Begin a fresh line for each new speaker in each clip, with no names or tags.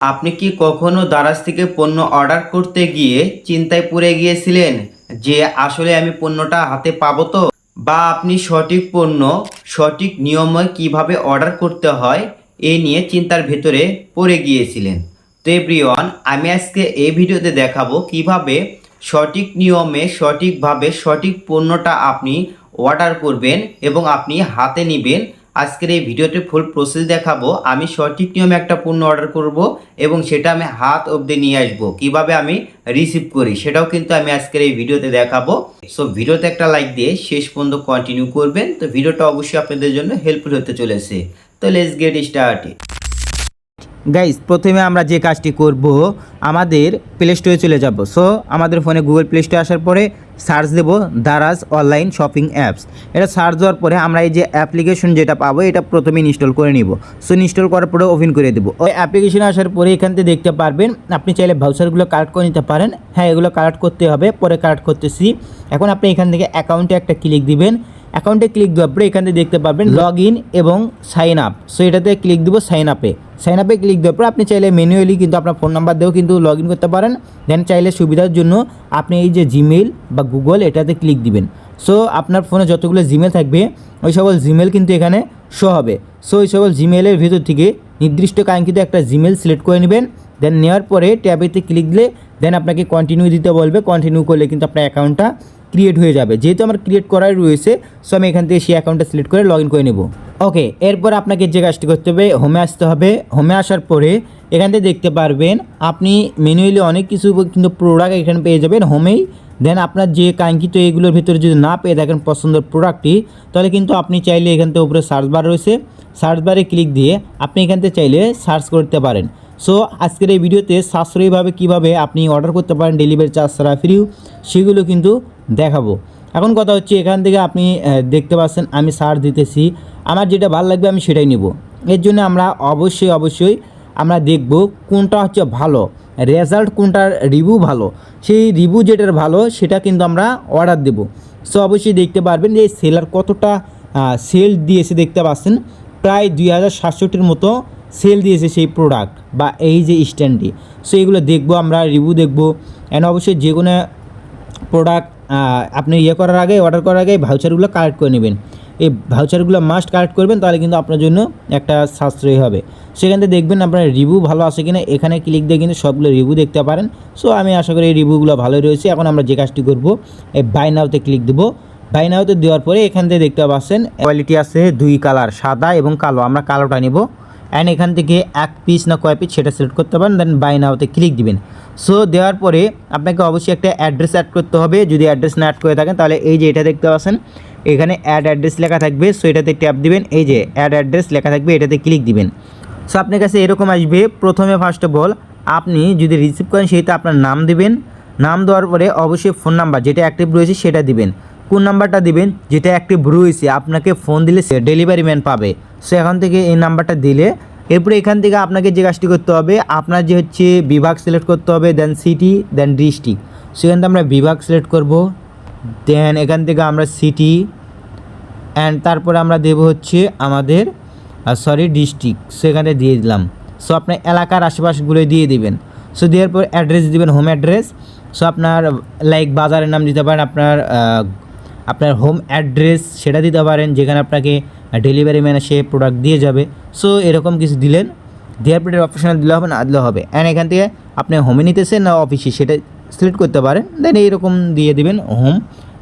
আপনি কি কখনো দারাজ থেকে পণ্য অর্ডার করতে গিয়ে চিন্তায় পড়ে গিয়েছিলেন যে আসলে আমি পণ্যটা হাতে পাবো তো? বা আপনি সঠিক পণ্য, সঠিক নিয়মে কীভাবে অর্ডার করতে হয়, এ নিয়ে চিন্তার ভেতরে পড়ে গিয়েছিলেন। তো এভরিওয়ান, আমি আজকে এই ভিডিওতে দেখাবো কীভাবে সঠিক নিয়মে, সঠিকভাবে সঠিক পণ্যটা আপনি অর্ডার করবেন এবং আপনি হাতে নেবেন আজকের এই ভিডিওতে ফুল প্রসেস দেখাবো। আমি সঠিক নিয়মে একটা পণ্য অর্ডার করব এবং সেটা আমি হাত অবধি নিয়ে আসব। কীভাবে আমি রিসিভ করি, সেটাও কিন্তু আমি আজকের এই ভিডিওতে দেখাবো। সো ভিডিওতে একটা লাইক দিয়ে শেষ পর্যন্ত কন্টিনিউ করবেন। তো, ভিডিওটা অবশ্যই আপনাদের জন্য হেল্পফুল হতে চলেছে। তো লেটস গেট স্টার্ট গাইজ প্রথমে আমরা যে কাজটি করব, আমাদের প্লে স্টোরে চলে যাব। সো আমাদের ফোনে গুগল প্লে স্টোরে আসার পরে সার্চ দেব দারাজ অনলাইন শপিং অ্যাপস এটা সার্চ দেওয়ার পরে আমরা এই যে অ্যাপ্লিকেশন যেটা পাবো, এটা প্রথমে ইনস্টল করে নিব। সো ইনস্টল করার পরে ওপেন করে দেবো। ওই অ্যাপ্লিকেশনে আসার পরে এখান থেকে দেখতে পারবেন, আপনি চাইলে ভাউচারগুলো কালেক্ট করে নিতে পারেন। হ্যাঁ এগুলো কালেক্ট করতে হবে, পরে কালেক্ট করতেছি। এখন আপনি এখান থেকে অ্যাকাউন্টে একটা ক্লিক দিবেন। অ্যাকাউন্টে ক্লিক দেওয়ার পরে এখান দেখতে পাবেন লগ ইন এবং সাইন আপ। সো এটাতে ক্লিক দিব সাইন আপে। সাইন আপে ক্লিক দেওয়ার পর আপনি চাইলে ম্যানুয়ালি কিন্তু আপনার ফোন নাম্বার দিয়েও কিন্তু লগ ইন করতে পারেন। দেন চাইলে সুবিধার জন্য আপনি এই যে জিমেল বা গুগল এটাতে ক্লিক দিবেন। সো আপনার ফোনে যতগুলো জিমেল থাকবে, ওই সকল জিমেল কিন্তু এখানে শো হবে। সো ওই সকল জিমেলের ভেতর থেকে নির্দিষ্ট কাঙ্ক্ষিত একটা জিমেল সিলেক্ট করে নেবেন। দেন নেওয়ার পরে ট্যাবেতে ক্লিক দিলে দেন আপনাকে কন্টিনিউ দিতে বলবে। কন্টিনিউ করলে কিন্তু আপনার অ্যাকাউন্টটা ক্রিয়েট হয়ে যাবে। যেহেতু আমার ক্রিয়েট করাই রয়েছে সো আমি এখান থেকে সেই অ্যাকাউন্টটা সিলেক্ট করে লগ ইন করে নেব। ওকে এরপর আপনাকে যে কাজটি করতে হবে হোমে আসতে হবে। হোমে আসার পরে এখান থেকে দেখতে পারবেন, আপনি ম্যানুয়ালি অনেক কিছু কিন্তু প্রোডাক্ট এখানে পেয়ে যাবেন হোমেই দেন আপনার যে কাঙ্ক্ষিত এগুলোর ভিতরে যদি না পেয়ে থাকেন পছন্দের প্রোডাক্টটি তাহলে কিন্তু আপনি চাইলে এখান থেকে উপরে সার্চ বার রয়েছে। সার্চ বারে ক্লিক দিয়ে আপনি এখান থেকে চাইলে সার্চ করতে পারেন। সো আজকের এই ভিডিওতে সাশ্রয়ীভাবে কীভাবে আপনি অর্ডার করতে পারেন ডেলিভারি চার্জ ছাড়া ফ্রিও সেগুলো কিন্তু দেখাবো। এখন কথা হচ্ছে এখান থেকে আপনি দেখতে পাচ্ছেন আমি সার দিতেছি। আমার যেটা ভালো লাগবে আমি সেটাই নেব। এর জন্য আমরা অবশ্যই অবশ্যই আমরা দেখব কোনটা হচ্ছে ভালো। রেজাল্ট কোনটার রিভিউ ভালো। সেই রিভিউ যেটার ভালো, সেটা কিন্তু আমরা অর্ডার দেব। সো অবশ্যই দেখতে পারবেন যে সেলার কতটা সেল দিয়েছে দেখতে পাচ্ছেন। প্রায় দুই হাজার সাতষট্টির মতো সেল দিয়েছে সেই প্রোডাক্ট বা এই যে স্ট্যান্ডটি সো এগুলো দেখব আমরা রিভিউ দেখব। অ্যান্ড অবশ্যই যে কোনো প্রোডাক্ট আপনি ইয়ে করার আগে অর্ডার করার আগে ভাউচারগুলো কালেক্ট করে নেবেন। এই ভাউচারগুলো মাস্ট কালেক্ট করবেন, তাহলে কিন্তু আপনার জন্য একটা সাশ্রয়ী হবে। সেখান থেকে দেখবেন আপনার রিভিউ ভালো আছে কিনা, এখানে ক্লিক দিয়ে কিন্তু সবগুলো রিভিউ দেখতে পারেন। সো আমি আশা করি এই রিভিউগুলো ভালোই রয়েছে। এখন আমরা যে কাজটি করব, এই বাই নাওতে ক্লিক দেবো। বাই নাওতে দেওয়ার পরে এখান থেকে দেখতে পাচ্ছেন কোয়ালিটি আছে দুই কালার সাদা এবং কালো। আমরা কালোটা নেব। অ্যান্ড এখান থেকে এক পিস না কয় পিস সেটা সিলেক্ট করতে পারেন দেন বাই নাওতে ক্লিক দিবেন। সো দেওয়ার পরে আপনাকে অবশ্যই একটা অ্যাড্রেস অ্যাড করতে হবে। যদি অ্যাড্রেস না অ্যাড করে থাকেন, তাহলে এই যে এটা দেখতে পাচ্ছেন, এখানে অ্যাড অ্যাড্রেস লেখা থাকবে। সো এটাতে ট্যাপ দিবেন, এই যে অ্যাড অ্যাড্রেস লেখা থাকবে, এটাতে ক্লিক দিবেন। সো আপনার কাছে এরকম আসবে। প্রথমে ফার্স্ট অফ অল আপনি যদি রিসিভ করেন সেইটা আপনার নাম দিবেন। নাম দেওয়ার পরে অবশ্যই ফোন নাম্বার যেটা অ্যাক্টিভ রয়েছে, সেটা দিবেন। কোন নাম্বারটা দিবেন? যেটা অ্যাক্টিভ রয়েছে আপনাকে ফোন দিলে সে ডেলিভারি ম্যান পাবে। সো এখান থেকে এই নাম্বারটা দিলে, এরপরে এখান থেকে আপনাকে যে কাজটি করতে হবে, আপনার যে হচ্ছে বিভাগ সিলেক্ট করতে হবে দেন সিটি দেন ডিস্ট্রিক্ট সেখান থেকে আমরা বিভাগ সিলেক্ট করব দেন এখান থেকে আমরা সিটি অ্যান্ড তারপরে আমরা দেব হচ্ছে আমাদের সরি ডিস্ট্রিক্ট সেখানে দিয়ে দিলাম। সো আপনার এলাকার আশেপাশগুলো দিয়ে দিবেন। সো দেওয়ার পর অ্যাড্রেস দিবেন হোম অ্যাড্রেস সো আপনার লাইক বাজারের নাম দিতে পারেন, আপনার আপনার হোম অ্যাড্রেস সেটা দিতে পারেন, যেখানে আপনাকে ডেলিভারি ম্যান এসে প্রোডাক্ট দিয়ে যাবে। সো এরকম কিছু দিলেন, দেওয়ার পরে অপশনাল দিলে হবে না, দিলে হবে। অ্যান্ড এখান থেকে আপনি হোমে নিতেছেন না অফিসে সেটা সিলেক্ট করতে পারেন দেন এইরকম দিয়ে দিবেন হোম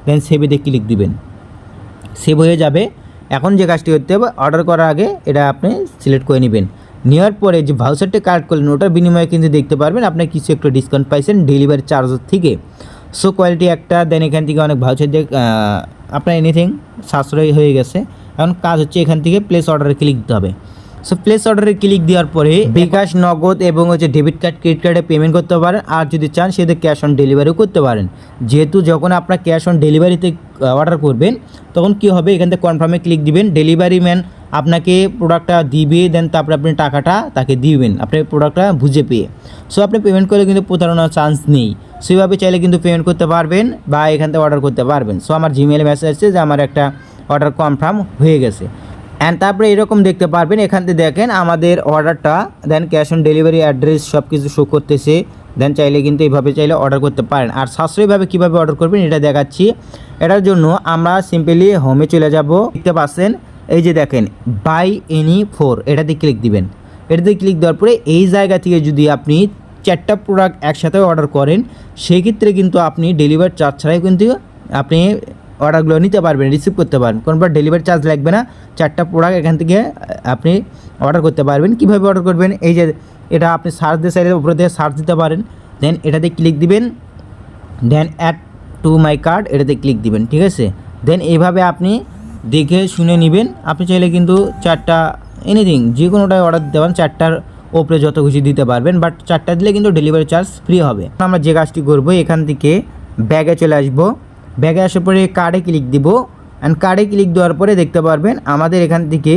দেন সেভেতে ক্লিক দিবেন। সেভ হয়ে যাবে। এখন যে কাজটি করতে হবে অর্ডার করার আগে এটা আপনি সিলেক্ট করে নেবেন। নেওয়ার পরে যে ভাউচারটা কার্ড করলেন, ওটার বিনিময়ে কিন্তু দেখতে পারবেন, আপনি কিছু একটু ডিসকাউন্ট পাইছেন ডেলিভারি চার্জের থেকে। সো কোয়ালিটি একটা দেন এখান থেকে অনেক ভাউচার দিয়ে আপনার এনিথিং সাশ্রয় হয়ে গেছে। এখন কাজ হচ্ছে এখান থেকে প্লেস অর্ডারে ক্লিক দিতে হবে। সো প্লেস অর্ডারে ক্লিক দেওয়ার পরে বিকাশ, নগদ এবং হচ্ছে ডেবিট কার্ড ক্রেডিট কার্ডে পেমেন্ট করতে পারেন। আর যদি চান সেটা ক্যাশ অন ডেলিভারিও করতে পারেন। যেহেতু যখন আপনার ক্যাশ অন ডেলিভারিতে অর্ডার করবেন, তখন কি হবে? এখান থেকে কনফার্মে ক্লিক দিবেন। ডেলিভারি ম্যান আপনাকে প্রোডাক্টটা দিবে দেন তারপরে আপনি টাকাটা তাকে দিবেন। আপনি প্রোডাক্টটা বুঝে পেয়ে। সো আপনি পেমেন্ট করলে কিন্তু প্রতারণার চান্স নেই। সেভাবে চাইলে কিন্তু পেমেন্ট করতে পারবেন বা এখান থেকে অর্ডার করতে পারবেন। সো আমার জিমেলে মেসেজ আসছে যে আমার একটা অর্ডার কনফার্ম হয়ে গেছে।
অ্যান্ড তারপরে এরকম দেখতে পারবেন, এখান থেকে দেখেন আমাদের অর্ডারটা then cash on delivery address সব কিছু শো করতেছে। দেন চাইলে কিন্তু এইভাবে চাইলে অর্ডার করতে পারেন। আর সাশ্রয়ীভাবে কীভাবে অর্ডার করবেন, এটা দেখাচ্ছি। এটার জন্য আমরা সিম্পলি হোমে চলে যাব। দেখতে পাচ্ছেন এই যে দেখেন বাই এনি ফোর এটাতে ক্লিক দিবেন। এটাতে ক্লিক দেওয়ার পরে এই জায়গা থেকে যদি আপনি চারটা প্রোডাক্ট একসাথে অর্ডার করেন, সেক্ষেত্রে কিন্তু আপনি ডেলিভারি চার্জ ছাড়াই কিন্তু আপনি অর্ডারগুলো নিতে পারবেন রিসিভ করতে পারবেন। কোনোবার ডেলিভারি চার্জ লাগবে না, চারটা প্রোডাক্ট এখান থেকে আপনি অর্ডার করতে পারবেন। কীভাবে অর্ডার করবেন? এই যে এটা আপনি সার্চ দিয়ে সাইডের উপরে দিয়ে সার্চ দিতে পারেন। দেন এটাতে ক্লিক দিবেন। Then add to my cart এটাতে ক্লিক দিবেন, ঠিক আছে? দেন এইভাবে আপনি দেখে শুনে নেবেন। আপনি চাইলে কিন্তু চারটা এনিথিং যে কোনোটাই অর্ডার পারেন, চারটার ওপরে যত খুশি দিতে পারবেন বাট চারটা দিলে কিন্তু ডেলিভারি চার্জ ফ্রি হবে। আমরা যে কাজটি করব, এখান থেকে ব্যাগে চলে আসব। ব্যাগে আসার পরে কার্ডে ক্লিক দিব। অ্যান্ড কার্ডে ক্লিক দেওয়ার পরে দেখতে পারবেন, আমাদের এখান থেকে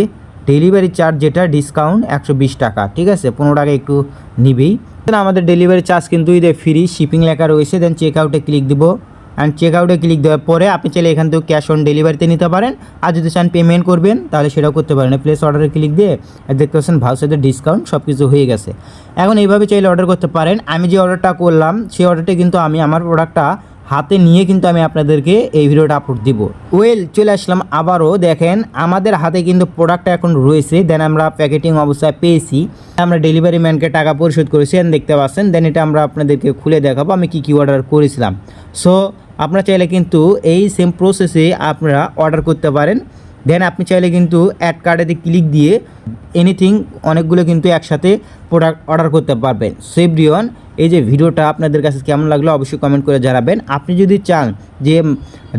ডেলিভারি চার্জ যেটা ডিসকাউন্ট একশো বিশ টাকা, ঠিক আছে? পনেরো টাকা একটু নিবেই। আমাদের ডেলিভারি চার্জ কিন্তু ফ্রি শিপিং লেখা রয়েছে দেন চেক আউটে ক্লিক দিব। অ্যান্ড চেক আউটে ক্লিক দেওয়ার পরে আপনি চাইলে এখান থেকে ক্যাশ অন ডেলিভারিতে নিতে পারেন। আর যদি চান পেমেন্ট করবেন, তাহলে সেটাও করতে পারেন। প্লেস অর্ডারে ক্লিক দিয়ে দেখতে পাচ্ছেন ভাউচারের ডিসকাউন্ট সব কিছু হয়ে গেছে। এখন এইভাবে চাইলে অর্ডার করতে পারেন। আমি যে অর্ডারটা করলাম, সেই অর্ডারটা কিন্তু আমি আমার প্রোডাক্টটা হাতে নিয়ে কিন্তু আমি আপনাদেরকে এই ভিডিওটা আপলোড দিব। ওয়েল চলে আসলাম আবারও। দেখেন, আমাদের হাতে কিন্তু প্রোডাক্টটা এখন রয়েছে। দেন আমরা প্যাকেটিং অবস্থায় পেয়েছি। আমরা ডেলিভারি ম্যানকে টাকা পরিশোধ করেছি। দেখতে পাচ্ছেন দেন এটা আমরা আপনাদেরকে খুলে দেখাবো। আমি কি কি অর্ডার করেছিলাম। সো আপনারা চাইলে কিন্তু এই সেম প্রসেসে আপনারা অর্ডার করতে পারেন। দেন আপনি চাইলে কিন্তু অ্যাড কার্ডেতে ক্লিক দিয়ে এনিথিং অনেকগুলো কিন্তু একসাথে প্রোডাক্ট অর্ডার করতে পারবেন। সেভরিয়ন এই যে ভিডিওটা আপনাদের কাছে কেমন লাগল অবশ্যই কমেন্ট করে জানাবেন। আপনি যদি চান যে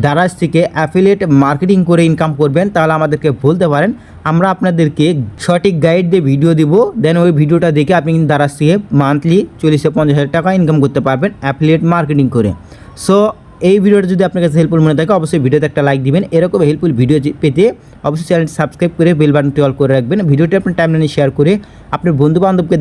দারাজ থেকে অ্যাফিলিয়েট মার্কেটিং করে ইনকাম করবেন, তাহলে আমাদেরকে বলতে পারেন। আমরা আপনাদেরকে সঠিক গাইড দিয়ে ভিডিও দিব। দেন ওই ভিডিওটা দেখে আপনি কিন্তু দারাজ থেকে মান্থলি চল্লিশে পঞ্চাশ হাজার টাকা ইনকাম করতে পারবেন অ্যাফিলিয়েট মার্কেটিং করে। সো এই ভিডিওটা যদি আপনার কাছে হেল্পফুল মনে থাকে, অবশ্যই ভিডিওতে একটা লাইক দিবেন। এরকম হেল্পফুল ভিডিও পেতে অবশ্যই চ্যানেলটি সাবস্ক্রাইব করে বেল বাটনটি অল করে রাখবেন। ভিডিওটি আপনার টাইমলাইনে শেয়ার করে আপনার বন্ধু বান্ধবকে